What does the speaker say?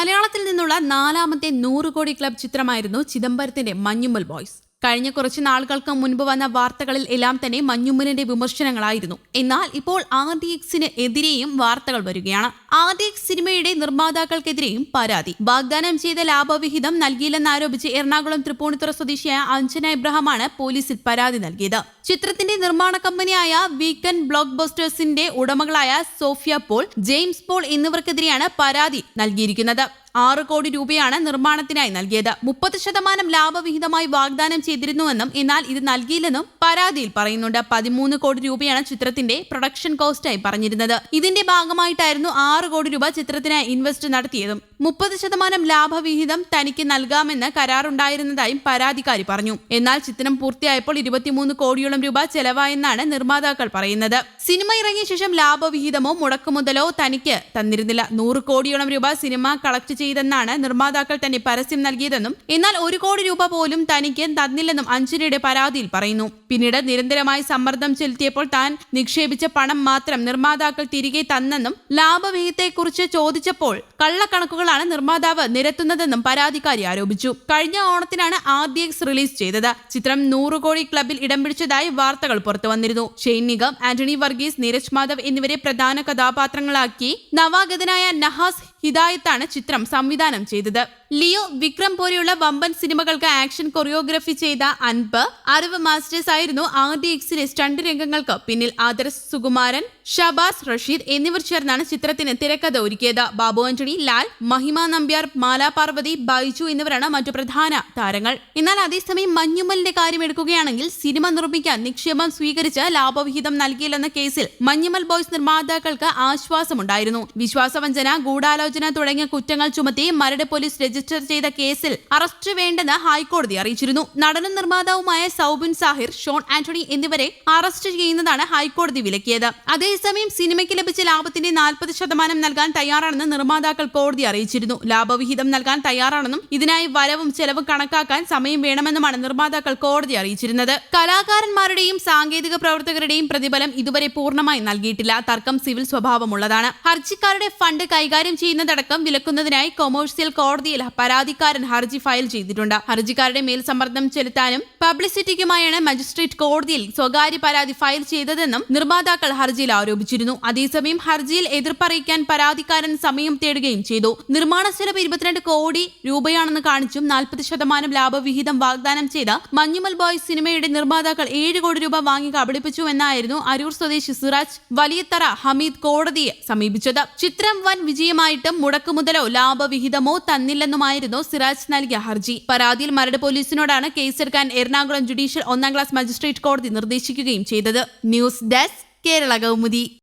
മലയാളത്തിൽ നിന്നുള്ള നാലാമത്തെ നൂറ് കോടി ക്ലബ് ചിത്രമായിരുന്നു ചിദംബരത്തിന്റെ മഞ്ഞുമ്മൽ ബോയ്സ്. കഴിഞ്ഞ കുറച്ച് നാളുകൾക്ക് മുൻപ് വന്ന വാർത്തകളിൽ എല്ലാം തന്നെ മഞ്ഞുമ്മലിന്റെ വിമർശനങ്ങളായിരുന്നു. എന്നാൽ ഇപ്പോൾ ആർ എക്സിന് എതിരെയും വാർത്തകൾ വരികയാണ്. ആർ എക്സ് സിനിമയുടെ നിർമ്മാതാക്കൾക്കെതിരെയും പരാതി. വാഗ്ദാനം ചെയ്ത ലാഭവിഹിതം നൽകിയില്ലെന്നാരോപിച്ച് എറണാകുളം തൃപ്പൂണിത്തുറ സ്വദേശിയായ അഞ്ജന ഇബ്രഹാമാണ് പോലീസിൽ പരാതി നൽകിയത്. ചിത്രത്തിന്റെ നിർമ്മാണ കമ്പനിയായ വീക്കൻ ബ്ലോക്ക് ബസ്റ്റേഴ്സിന്റെ ഉടമകളായ സോഫിയ പോൾ ജെയിംസ് പോൾ എന്നിവർക്കെതിരെയാണ് പരാതി നൽകിയിരിക്കുന്നത്. ആറ് കോടി രൂപയാണ് നിർമ്മാണത്തിനായി നൽകിയത്. മുപ്പത് ശതമാനം ലാഭവിഹിതമായി വാഗ്ദാനം ചെയ്തിരുന്നുവെന്നും എന്നാൽ ഇത് നൽകിയില്ലെന്നും പരാതിയിൽ പറയുന്നുണ്ട്. പതിമൂന്ന് കോടി രൂപയാണ് ചിത്രത്തിന്റെ പ്രൊഡക്ഷൻ കോസ്റ്റായി പറഞ്ഞിരുന്നത്. ഇതിന്റെ ഭാഗമായിട്ടായിരുന്നു ആറ് കോടി രൂപ ചിത്രത്തിനായി ഇൻവെസ്റ്റ് നടത്തിയതും. മുപ്പത് ശതമാനം ലാഭവിഹിതം തനിക്ക് നൽകാമെന്ന് കരാറുണ്ടായിരുന്നതായും പരാതിക്കാരി പറഞ്ഞു. എന്നാൽ ചിത്രം പൂർത്തിയായപ്പോൾ ഇരുപത്തിമൂന്ന് കോടിയോളം രൂപ ചെലവായെന്നാണ് നിർമ്മാതാക്കൾ പറയുന്നത്. സിനിമ ഇറങ്ങിയ ശേഷം ലാഭവിഹിതമോ മുടക്കുമുതലോ തനിക്ക് തന്നിരുന്നില്ല. നൂറ് കോടിയോളം രൂപ സിനിമ കളക്ട് ചെയ്തെന്നാണ് നിർമ്മാതാക്കൾ തന്നെ പരസ്യം നൽകിയതെന്നും എന്നാൽ ഒരു കോടി രൂപ പോലും തനിക്ക് തന്നില്ലെന്നും അഞ്ജലിയുടെ പരാതിയിൽ പറയുന്നു. പിന്നീട് നിരന്തരമായി സമ്മർദ്ദം ചെലുത്തിയപ്പോൾ താൻ നിക്ഷേപിച്ച പണം മാത്രം നിർമ്മാതാക്കൾ തിരികെ തന്നെന്നും ലാഭവിഹിതത്തെക്കുറിച്ച് ചോദിച്ചപ്പോൾ കള്ളക്കണക്കുകളാണ് നിർമ്മാതാവ് നിരത്തുന്നതെന്നും പരാതിക്കാരി ആരോപിച്ചു. കഴിഞ്ഞ ഓണത്തിനാണ് ആദ്യ എക്സ് റിലീസ് ചെയ്തത്. ചിത്രം നൂറ് കോടി ക്ലബിൽ ഇടം പിടിച്ചതായി വാർത്തകൾ പുറത്തുവന്നിരുന്നു ഷെയ്ൻ നിഗം ആന്റണി വർഗീസ് നീരജ് മാധവ് എന്നിവരെ പ്രധാന കഥാപാത്രങ്ങളാക്കി നവാഗതനായ നഹാസ് ഹിദായത്താണ് ചിത്രം സംവിധാനം ചെയ്തത്. ലിയോ വിക്രം പോലെയുള്ള വമ്പൻ സിനിമകൾക്ക് ആക്ഷൻ കൊറിയോഗ്രഫി ചെയ്ത അൻപ് അറിവ് മാസ്റ്റേഴ്സ് ആയിരുന്നു ആർ ഡി എക്സിലെ സ്റ്റണ്ട് രംഗങ്ങൾക്ക് പിന്നിൽ ആദർശ് സുകുമാരൻ ഷബാസ് റഷീദ് എന്നിവർ ചേർന്നാണ് ചിത്രത്തിന് തിരക്കഥ ഒരുക്കിയത്. ബാബു ആന്റണി ലാൽ മഹിമ നമ്പ്യാർ മാലാ പാർവതി ബൈജു എന്നിവരാണ് മറ്റു പ്രധാന താരങ്ങൾ. എന്നാൽ അതേസമയം മഞ്ഞുമലിന്റെ കാര്യം എടുക്കുകയാണെങ്കിൽ സിനിമ നിർമ്മിക്കാൻ നിക്ഷേപം സ്വീകരിച്ച് ലാഭവിഹിതം നൽകിയില്ലെന്ന കേസിൽ മഞ്ഞുമൽ ബോയ്സ് നിർമ്മാതാക്കൾക്ക് ആശ്വാസമുണ്ടായിരുന്നു. വിശ്വാസവഞ്ചന ഗൂഢാലോചന തുടങ്ങിയ കുറ്റങ്ങൾ ചുമത്തി മരട് പോലീസ് രജിസ്റ്റർ ചെയ്ത കേസിൽ അറസ്റ്റ് വേണ്ടെന്ന് ഹൈക്കോടതി അറിയിച്ചിരുന്നു. നടനും നിർമ്മാതാവുമായ സൗബിൻ സാഹിർ ഷോൺ ആന്റണി എന്നിവരെ അറസ്റ്റ് ചെയ്യുന്നതാണ് ഹൈക്കോടതി വിലക്കിയത്. അതേസമയം സിനിമയ്ക്ക് ലഭിച്ച ലാഭത്തിന്റെ നാൽപ്പത് ശതമാനം നൽകാൻ തയ്യാറാണെന്ന് നിർമ്മാതാക്കൾ കോടതി അറിയിച്ചിരുന്നു. ലാഭവിഹിതം നൽകാൻ തയ്യാറാണെന്നും ഇതിനായി വരവും ചെലവും കണക്കാക്കാൻ സമയം വേണമെന്നുമാണ് നിർമ്മാതാക്കൾ കോടതി അറിയിച്ചിരുന്നത്. കലാകാരന്മാരുടെയും സാങ്കേതിക പ്രവർത്തകരുടെയും പ്രതിഫലം ഇതുവരെ പൂർണമായി നൽകിയിട്ടില്ല. തർക്കം സിവിൽ സ്വഭാവമുള്ളതാണ്. ഹർജിക്കാരുടെ ഫണ്ട് കൈകാര്യം ചെയ്യുന്നതടക്കം വിലക്കുന്നതിനായി കൊമേഴ്സ്യൽ കോടതിയിൽ പരാതിക്കാരൻ ഹർജി ഫയൽ ചെയ്തിട്ടുണ്ട്. ഹർജിക്കാരുടെ മേൽ സമ്മർദ്ദം ചെലുത്താനും പബ്ലിസിറ്റിക്കുമായാണ് മജിസ്ട്രേറ്റ് കോടതിയിൽ സ്വകാര്യ പരാതി ഫയൽ ചെയ്തതെന്നും നിർമ്മാതാക്കൾ ഹർജിയിൽ ആരോപിച്ചിരുന്നു. അതേസമയം ഹർജിയിൽ എതിർപ്പറിയിക്കാൻ പരാതിക്കാരൻ സമയം തേടുകയും ചെയ്തു. നിർമ്മാണ ചെലവ് ഇരുപത്തിരണ്ട് കോടി രൂപയാണെന്ന് കാണിച്ചും നാൽപ്പത് ശതമാനം ലാഭവിഹിതം വാഗ്ദാനം ചെയ്ത മഞ്ഞുമൽ ബോയ്സ് സിനിമയുടെ നിർമ്മാതാക്കൾ ഏഴ് കോടി രൂപ വാങ്ങി കബളിപ്പിച്ചു എന്നായിരുന്നു അരൂർ സ്വദേശി സിറാജ് വലിയത്തറ ഹമീദ് കോടതിയെ സമീപിച്ചത്. ചിത്രം വൻ വിജയമായിട്ടും മുടക്കുമുതലോ ലാഭവിഹിതമോ തന്നില്ലെന്നുമായിരുന്നു സിറാജ് നൽകിയ ഹർജി. പരാതിയിൽ മരട് പോലീസിനോടാണ് കേസെടുക്കാൻ എറണാകുളം ജുഡീഷ്യൽ ഒന്നാം ക്ലാസ് മജിസ്ട്രേറ്റ് കോടതി നിർദ്ദേശിക്കുകയും ചെയ്തത്. News desk Kerala Kaumudi.